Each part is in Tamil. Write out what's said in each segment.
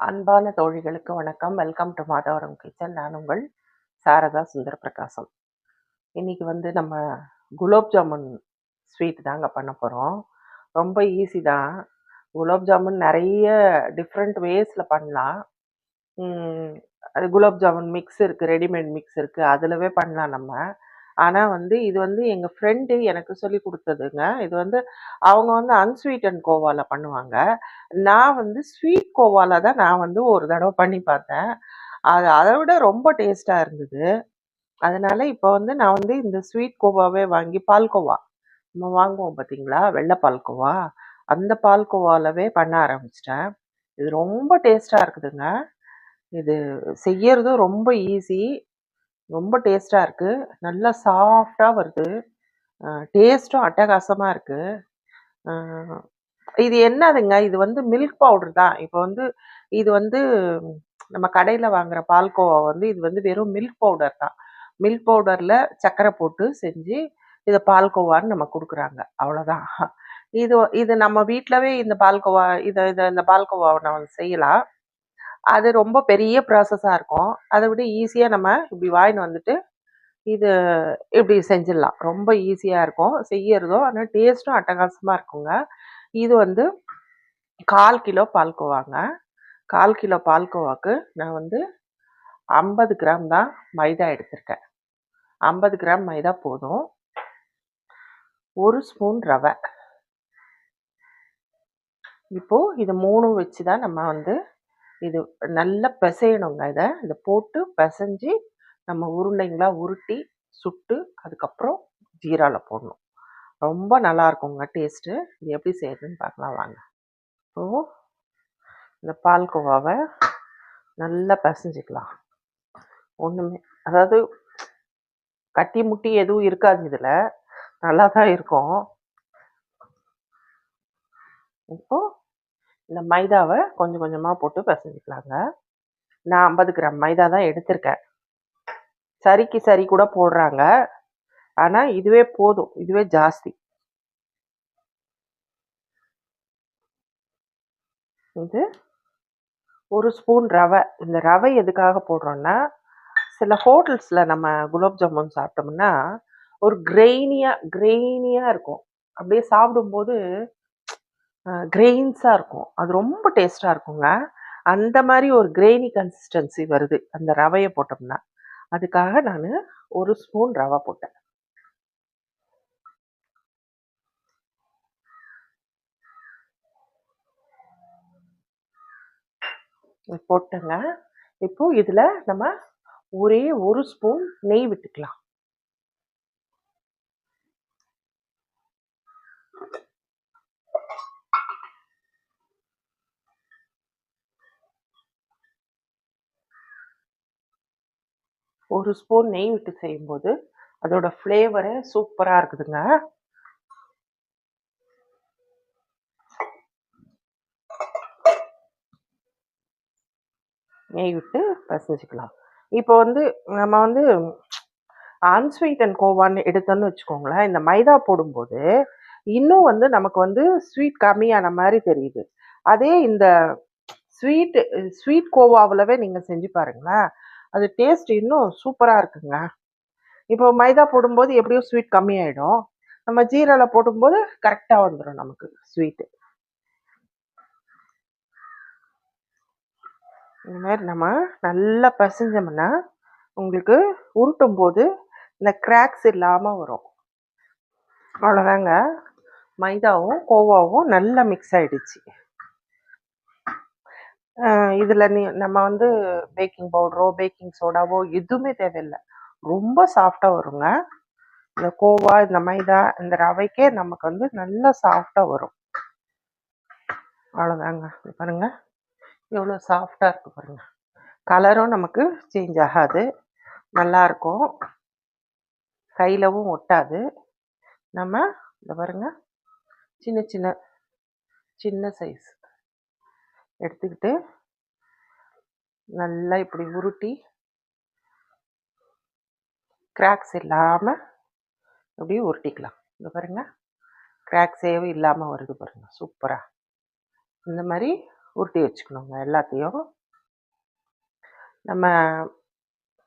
அன்பான தோழிகளுக்கு வணக்கம். வெல்கம் டு மாதவரம் கிச்சன் நான் உங்கள் சாரதா சுந்தர பிரகாசம் இன்னைக்கு வந்து நம்ம குலோப் ஜாமுன் ஸ்வீட் தாங்க பண்ண போகிறோம் ரொம்ப ஈஸி தான். குலோப் ஜாமுன் நிறைய டிஃப்ரெண்ட் வேஸில் பண்ணலாம். அது குலோப் ஜாமுன் மிக்ஸ் இருக்குது ரெடிமேட் மிக்ஸ் இருக்குது அதிலவே பண்ணலாம் நம்ம. ஆனால் வந்து இது வந்து எங்கள் ஃப்ரெண்டு எனக்கு சொல்லி கொடுத்ததுங்க. இது வந்து அவங்க வந்து அன்ஸ்வீட் அண்ட் கோவால பண்ணுவாங்க. நான் வந்து ஸ்வீட் கோவால தான் நான் வந்து ஒரு தடவை பண்ணி பார்த்தேன். அது அதை விட ரொம்ப டேஸ்ட்டாக இருந்தது. அதனால இப்போ வந்து நான் வந்து இந்த ஸ்வீட் கோவாவே வாங்கி பால்கோவா நம்ம வாங்குவோம் பார்த்தீங்களா? வெள்ளை பால்கோவா அந்த பால்கோவாலவே பண்ண ஆரம்பிச்சிட்டேன். இது ரொம்ப டேஸ்ட்டாக இருக்குதுங்க. இது செய்யறதும் ரொம்ப ஈஸி ரொம்ப டேஸ்ட்டாக இருக்குது நல்லா சாஃப்டாக வருது. டேஸ்ட்டும் அட்டகாசமாக இருக்குது இது என்னதுங்க? இது வந்து மில்க் பவுடர் தான். இப்போ வந்து இது வந்து நம்ம கடையில் வாங்குகிற பால்கோவா வந்து இது வந்து வெறும் மில்க் பவுடர் தான். மில்க் பவுடரில் சர்க்கரை போட்டு செஞ்சு இதை பால்கோவான்னு நம்ம கொடுக்குறாங்க. அவ்வளோதான் இது இது நம்ம வீட்டிலவே இந்த பால்கோவா இதை இதை இந்த பால்கோவாவை நம்ம செய்யலாம். அது ரொம்ப பெரிய ப்ராசஸாக இருக்கும். அதை விட ஈஸியாக நம்ம இப்படி வாங்கின்னு வந்துட்டு இது இப்படி செஞ்சிடலாம். ரொம்ப ஈஸியாக இருக்கும். செய்யறதும் ஆனால் டேஸ்ட்டும் அட்டகாசமாக இருக்குங்க. இது வந்து கால் கிலோ பால்கோவாங்க. கால் கிலோ பால்கோவாக்கு நான் வந்து ஐம்பது கிராம் தான் மைதா எடுத்திருக்கேன். ஐம்பது கிராம் மைதா போதும். ஒரு ஸ்பூன் ரவை. இப்போது இது மூணும் வச்சு தான் நம்ம வந்து இது நல்லா பிசையணுங்க இதை. இதை போட்டு பிசைஞ்சு நம்ம உருண்டைங்களா உருட்டி சுட்டு அதுக்கப்புறம் ஜீராவில் போடணும். ரொம்ப நல்லா இருக்குங்க டேஸ்ட்டு. இது எப்படி செய்யறதுன்னு பார்க்கலாம் வாங்க. இப்போ இந்த பால்கோவாவை நல்லா பிசைஞ்சிக்கலாம். ஒன்றுமே அதாவது கட்டி முட்டி எதுவும் இருக்காது இதில். நல்லா தான் இருக்கும். இப்போது இந்த மைதாவை கொஞ்சம் கொஞ்சமாக போட்டு பிசைஞ்சுக்கலாங்க. நான் ஐம்பது கிராம் மைதா தான் எடுத்திருக்கேன். சரிக்கு சரி கூட போடுறாங்க. ஆனால் இதுவே போதும். இதுவே ஜாஸ்தி. இது ஒரு ஸ்பூன் ரவை. இந்த ரவை எதுக்காக போடுறோன்னா சில ஹோட்டல்ஸில் நம்ம குலாப் ஜாமுன் சாப்பிட்டோம்னா ஒரு கிரெயினியாக கிரெயினியாக இருக்கும். அப்படியே சாப்பிடும்போது கிரெயின்ஸாக இருக்கும். அது ரொம்ப டேஸ்ட்டாக இருக்குங்க. அந்த மாதிரி ஒரு கிரெயினி கன்சிஸ்டன்சி வருது. அந்த ரவையை போட்டோம்னா. அதுக்காக நான் ஒரு ஸ்பூன் ரவை போட்டேன். போட்டேங்க. இப்போ இதில் நம்ம ஒரே ஒரு ஸ்பூன் நெய் விட்டுக்கலாம். ஒரு ஸ்பூன் நெய் விட்டு செய்யும்போது அதோட ஃப்ளேவரே சூப்பராக இருக்குதுங்க. நெய் விட்டு பசஞ்சிக்கலாம். இப்போ வந்து நம்ம வந்து அன்ஸ்வீட் அண்ட் கோவான்னு எடுத்தோன்னு வச்சுக்கோங்களேன் இந்த மைதா போடும்போது இன்னும் வந்து நமக்கு வந்து ஸ்வீட் கம்மியான மாதிரி தெரியுது. அதே இந்த ஸ்வீட் ஸ்வீட் கோவாவிலவே நீங்கள் செஞ்சு பாருங்களேன் அது டேஸ்ட் இன்னும் சூப்பராக இருக்குங்க. இப்போ மைதா போடும்போது எப்படியும் ஸ்வீட் கம்மியாயிடும். நம்ம ஜீரால போடும்போது கரெக்டாக வந்துடும் நமக்கு ஸ்வீட்டு இந்த மாதிரி நம்ம நல்லா பசைஞ்சோம்னா உங்களுக்கு உருட்டும் போது இந்த கிராக்ஸ் இல்லாமல் வரும். அவ்வளோதாங்க மைதாவும் கோவாவும் நல்லா மிக்ஸ் ஆகிடுச்சு இதில் நீ நம்ம வந்து பேக்கிங் பவுடரோ பேக்கிங் சோடாவோ எதுவுமே தேவையில்லை. ரொம்ப சாஃப்டாக வருங்க. இந்த கோவா இந்த மைதா இந்த ரவைக்கே நமக்கு வந்து நல்லா சாஃப்டாக வரும். அவ்வளோதாங்க. பாருங்க. எவ்வளோ சாஃப்டாக இருக்கு பாருங்க. கலரும் நமக்கு சேஞ்ச் ஆகாது. நல்லாயிருக்கும் கையிலவும் ஒட்டாது. நம்ம இந்த பாருங்க. சின்ன சின்ன சின்ன சைஸ் எடுத்துக்கிட்டு நல்லா இப்படி உருட்டி கிராக்ஸ் இல்லாமல் அப்படியே உருட்டிக்கலாம். இந்த பாருங்க. கிராக்ஸேவும் இல்லாமல் வருது பாருங்க. சூப்பராக இந்த மாதிரி உருட்டி வச்சுக்கணுங்க எல்லாத்தையும். நம்ம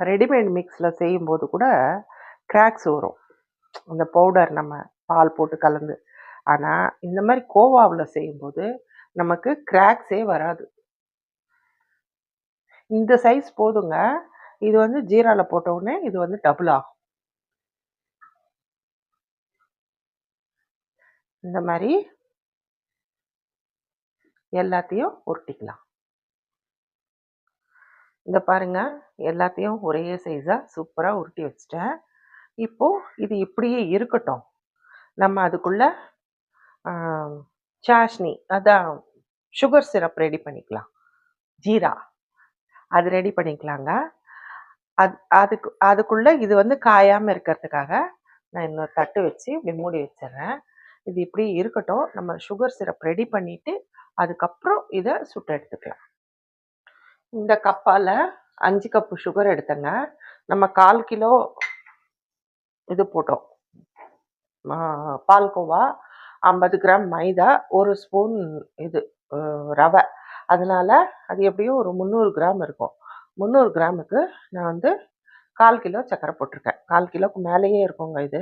ரெடிமேட் மிக்ஸில் செய்யும்போது கூட கிராக்ஸ் வரும். அந்த பவுடர் நம்ம பால் போட்டு கலந்து. ஆனால் இந்த மாதிரி கோவாவில் செய்யும்போது நமக்கு கிராக்ஸே வராது. இந்த சைஸ் போதுங்க. இது வந்து ஜீராவில் போட்டவுடனே இது வந்து டபுள் ஆகும். இந்த மாதிரி எல்லாத்தையும் உருட்டிக்கலாம். இந்த பாருங்க. எல்லாத்தையும் ஒரே சைஸாக சூப்பராக உருட்டி வச்சிட்டேன். இப்போது இது இப்படியே இருக்கட்டும். நம்ம அதுக்குள்ளே சாஷ்னி அதான் சுகர் சிரப் ரெடி பண்ணிக்கலாம். ஜீரா. அது ரெடி பண்ணிக்கலாங்க. அது அதுக்கு அதுக்குள்ளே இது வந்து காயாமல் இருக்கிறதுக்காக நான் இன்னொரு தட்டு வச்சு இப்படி மூடி வச்சிடுறேன். இது இப்படி இருக்கட்டும். நம்ம சுகர் சிரப் ரெடி பண்ணிவிட்டு அதுக்கப்புறம் இதை சுட்டு எடுத்துக்கலாம். இந்த கப்பால் அஞ்சு கப்பு சுகர் எடுத்தேங்க. நம்ம கால் கிலோ இது போட்டோம். பால்கோவா ஐம்பது கிராம் மைதா ஒரு ஸ்பூன் இது. ரவை. அதனால அது எப்படியும் ஒரு முந்நூறு கிராம் இருக்கும். முந்நூறு கிராமுக்கு நான் வந்து கால் கிலோ சர்க்கரை போட்டிருக்கேன். கால் கிலோக்கு மேலேயே இருக்குங்க இது.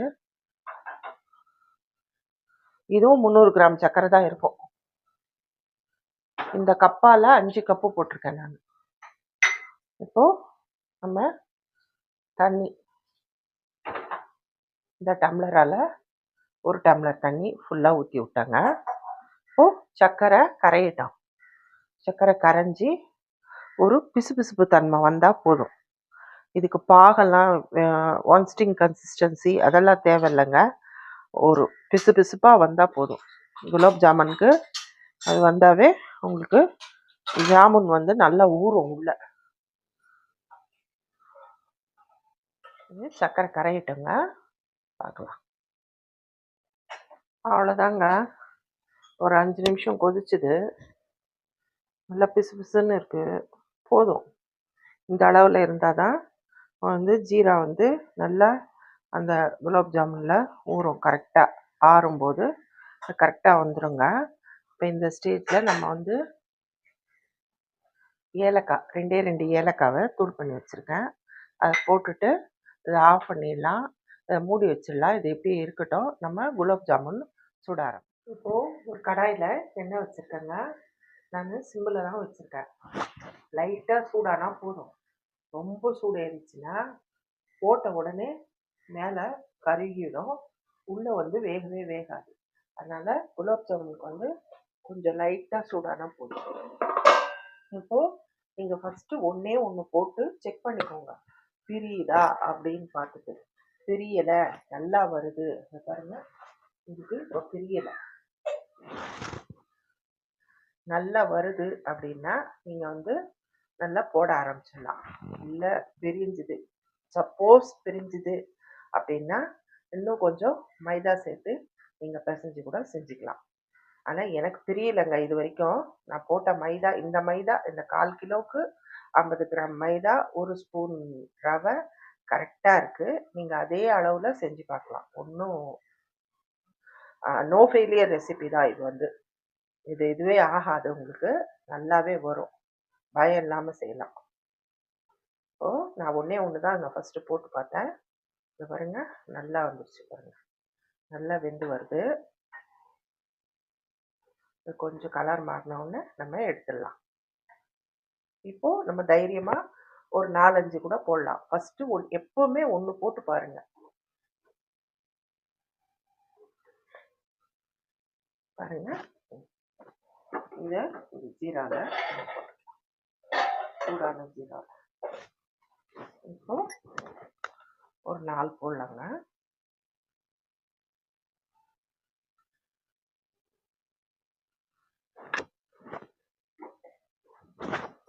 இதுவும் முந்நூறு கிராம் சர்க்கரை தான் இருக்கும். இந்த கப்பால் அஞ்சு கப்பு போட்டிருக்கேன் நான். இப்போது நம்ம தண்ணி. இந்த டம்ளரால் ஒரு டம்ளர் தண்ணி ஃபுல்லாக ஊற்றி விட்டாங்க இப்போ சர்க்கரை கரையிட்டோம் சர்க்கரை கரைஞ்சி ஒரு பிசுபிசுப்பு தன்மை வந்தால் போதும். இதுக்கு பாகெல்லாம் ஒன்ஸ்டிங் கன்சிஸ்டன்சி அதெல்லாம் தேவையில்லைங்க. ஒரு பிசு பிசுப்பாக வந்தால் போதும். குலாப் ஜாமுனுக்கு அது வந்தாவே உங்களுக்கு ஜாமுன் வந்து நல்லா ஊறும் உள்ள. இது சர்க்கரை கரையிட்டுங்க. பார்க்கலாம். அவ்வளோதாங்க. ஒரு அஞ்சு நிமிஷம் கொதிச்சுது. நல்லா பிசு பிசுன்னு இருக்குது போதும். இந்த அளவில் இருந்தால் தான் வந்து ஜீரா வந்து நல்லா அந்த குலாப் ஜாமுனில் ஊறும். கரெக்டாக ஆறும்போது கரெக்டாக வந்துருங்க. இப்போ இந்த ஸ்டேஜில் நம்ம வந்து ஏலக்காய் ரெண்டே ரெண்டு ஏலக்காவை தூள் பண்ணி வச்சுருக்கேன். அதை போட்டுட்டு இதை ஆஃப் பண்ணிடலாம். அதை மூடி வச்சிடலாம். இது எப்படி இருக்கட்டும். நம்ம குலாப் ஜாமுன் சுட இப்போது ஒரு கடாயில் எண்ணெய் வச்சுருக்கேங்க. நான் சிம்மில் தான் வச்சுருக்கேன். லைட்டாக சூடானா போதும். ரொம்ப சூடு ஏறிச்சுன்னா போட்ட உடனே மேலே கருகிடும். உள்ளே வந்து வேகவே வேகாது. அதனால் குலாப் ஜாமுனுக்கு வந்து கொஞ்சம் லைட்டாக சூடானா போதும். இப்போது நீங்கள் ஃபஸ்ட்டு ஒன்றே ஒன்று போட்டு செக் பண்ணிக்கோங்க. பிரியுதா? அப்படின்னு பார்த்துட்டு. பிரியலை நல்லா வருது. பாருங்கள் இதுக்கு இப்போ பிரியலை நல்லா வருது அப்படின்னா நீங்கள் வந்து நல்லா போட ஆரம்பிச்சிடலாம். இல்லை பிரிஞ்சுது. சப்போஸ் பிரிஞ்சுது அப்படின்னா இன்னும் கொஞ்சம் மைதா சேர்த்து நீங்கள் பிசைஞ்சு கூட செஞ்சுக்கலாம். ஆனால் எனக்கு தெரியலைங்க இது வரைக்கும். நான் போட்ட மைதா இந்த மைதா இந்த கால் கிலோவுக்கு ஐம்பது கிராம் மைதா ஒரு ஸ்பூன் ரவை கரெக்டாக இருக்குது நீங்கள் அதே அளவில் செஞ்சு பார்க்கலாம். ஒன்றும் நோ ஃபெயிலியர் ரெசிபி தான் இது வந்து. இது இதுவே ஆகாது. உங்களுக்கு நல்லாவே வரும். பயம் இல்லாமல் செய்யலாம். ஓ நான் ஒன்றே ஒன்று தான் அங்கே ஃபஸ்ட்டு போட்டு பார்த்தேன். இது பாருங்க நல்லா வந்துருச்சு பாருங்க. நல்லா வெந்து வருது. இது கொஞ்சம் கலர் மாறின நம்ம எடுத்துடலாம். இப்போது நம்ம தைரியமாக ஒரு நாலஞ்சு கூட போடலாம். ஃபஸ்ட்டு ஒன் எப்போவுமே ஒன்று போட்டு பாருங்க. பாருங்க. இதை ஜீரால சூடான ஜீரா. இப்போ ஒரு நாலு போடலாங்க.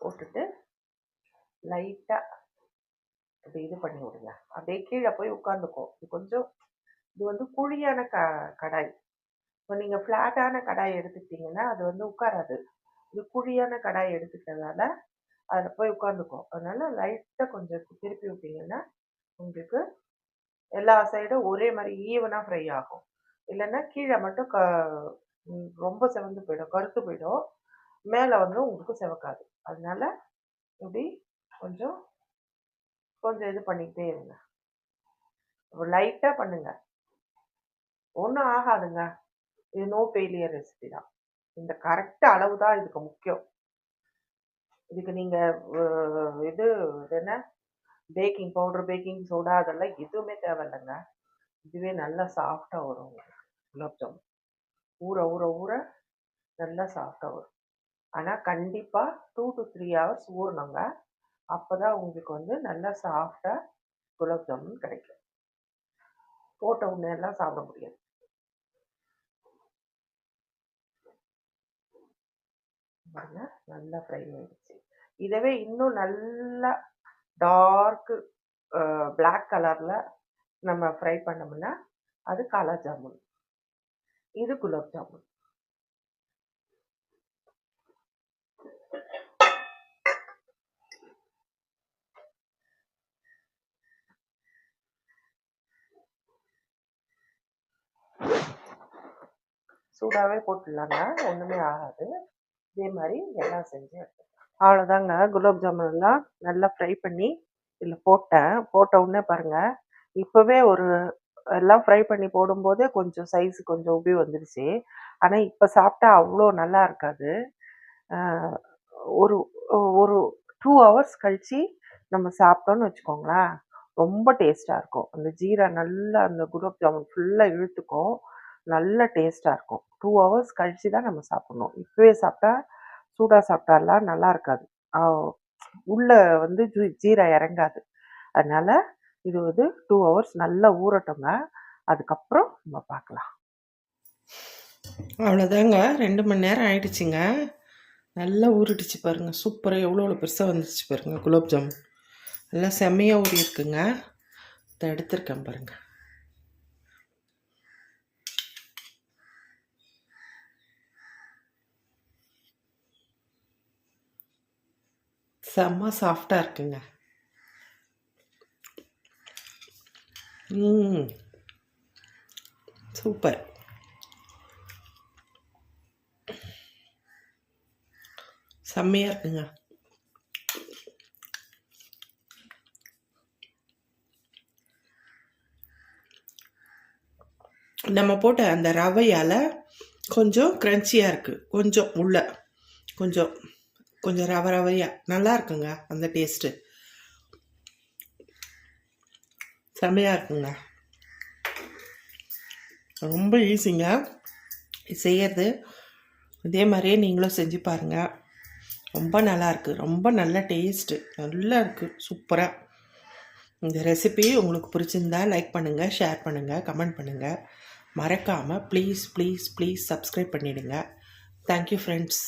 போட்டுட்டு லைட்டாக அப்படி இது பண்ணி விடுங்க. அப்படியே கீழே போய் உட்காந்துக்கும் இது கொஞ்சம் இது வந்து குழியான க கடாய். இப்போ நீங்கள் ஃப்ளாட்டான கடாய் எடுத்துக்கிட்டிங்கன்னா அது வந்து உட்காராது. இது குழியான கடாய் எடுத்துக்கிறதால அதில் போய் உட்காந்துக்கும். அதனால லைட்டாக கொஞ்சம் திருப்பி விட்டிங்கன்னா உங்களுக்கு எல்லா சைடும் ஒரே மாதிரி ஈவனாக ஃப்ரை ஆகும். இல்லைன்னா கீழே மட்டும் க ரொம்ப செவந்து போயிடும் கருத்து போயிடும். மேலே வந்து உங்களுக்கு செவக்காது. அதனால இப்படி கொஞ்சம் கொஞ்சம் இது பண்ணிக்கிட்டே இருங்க. லைட்டாக பண்ணுங்க. ஒன்றும் ஆகாதுங்க. இது நோ ஃபெயிலியர் ரெசிபி தான். இந்த கரெக்ட் அளவு தான் இதுக்கு முக்கியம். இதுக்கு நீங்கள் இது இது என்ன? பேக்கிங் பவுடர் பேக்கிங் சோடா அதெல்லாம் எதுவுமே தேவையில்லைங்க. இதுவே நல்லா சாஃப்டாக வரும் உங்களுக்கு. குலாப் ஜாமுன். ஊற ஊற ஊற நல்லா சாஃப்டாக வரும். ஆனால் கண்டிப்பாக டூ டு த்ரீ ஹவர்ஸ் ஊறணுங்க. அப்போ தான் உங்களுக்கு வந்து நல்லா சாஃப்டாக குலாப் ஜாமுன் கிடைக்கும். போட்ட உடனே எல்லாம் சாப்பிட முடியாது. பாருங்க நல்லா ஃப்ரை ஆயிடுச்சு. இதவே இன்னும் நல்லா டார்க்கு பிளாக் கலரில் நம்ம ஃப்ரை பண்ணோம்னா அது காலா ஜாமுன் இது குலாப் ஜாமுன் சூடாகவே போட்டுடலாங்க ஒன்றுமே ஆகாது. இதே மாதிரி எல்லாம் செஞ்சு எடுத்துக்கலாம் அவ்வளோதாங்க குலாப் ஜாமுன் எல்லாம் நல்லா ஃப்ரை பண்ணி இதில் போட்டேன். போட்ட உடனே பாருங்கள் இப்போவே ஒரு எல்லாம் ஃப்ரை பண்ணி போடும்போதே கொஞ்சம் சைஸ் கொஞ்சம் உபி வந்துடுச்சு ஆனால் இப்போ சாப்பிட்டா அவ்வளோ நல்லா இருக்காது. ஒரு ஒரு டூ ஹவர்ஸ் கழித்து நம்ம சாப்பிட்டோம்னு வச்சுக்கோங்களேன் ரொம்ப டேஸ்ட்டாக இருக்கும். அந்த ஜீரா நல்லா அந்த குலாப் ஜாமுன் ஃபுல்லாக இழுத்துக்கும். நல்ல டேஸ்ட்டாக இருக்கும். டூ ஹவர்ஸ் கழிச்சு தான் நம்ம சாப்பிட்ணும். இப்போவே சாப்பிட்டா சூடாக சாப்பிட்டாலாம் நல்லா இருக்காது. உள்ளே வந்து ஜீ- ஜீரா இறங்காது. அதனால் இது வந்து டூ ஹவர்ஸ் நல்லா ஊறட்டுங்க அதுக்கப்புறம் நம்ம பார்க்கலாம் அவ்வளோதாங்க. ரெண்டு மணி நேரம் ஆயிடுச்சுங்க. நல்லா ஊறிடுச்சு பாருங்க. சூப்பராக எவ்வளோ எவ்வளோ பெருசாக வந்துச்சு பாருங்க குலோப்ஜாமுன் நல்லா செம்மையாக ஊறி இருக்குங்க எடுத்திருக்கேன் பாருங்கள் செம்ம சாஃப்டாக இருக்குங்க. ம் சூப்பர் செம்மையாக இருக்குங்க. நம்ம போட்ட அந்த ரவையால் கொஞ்சம் க்ரன்ச்சியாக இருக்குது கொஞ்சம் உள்ள. கொஞ்சம் கொஞ்சம் ரவ ரவையாக நல்லா இருக்குங்க அந்த டேஸ்ட்டு செம்மையாக இருக்குங்க. ரொம்ப ஈஸிங்க செய்யறது. இதே மாதிரியே நீங்களும் செஞ்சு பாருங்கள் ரொம்ப நல்லாயிருக்கு ரொம்ப நல்ல டேஸ்ட்டு நல்லா இருக்குது சூப்பராக இந்த ரெசிபி உங்களுக்கு பிடிச்சிருந்தா லைக் பண்ணுங்கள் ஷேர் பண்ணுங்கள் கமெண்ட் பண்ணுங்கள் மறக்காமல் ப்ளீஸ் ப்ளீஸ் ப்ளீஸ் சப்ஸ்கிரைப் பண்ணிவிடுங்க தேங்க்யூ ஃப்ரெண்ட்ஸ்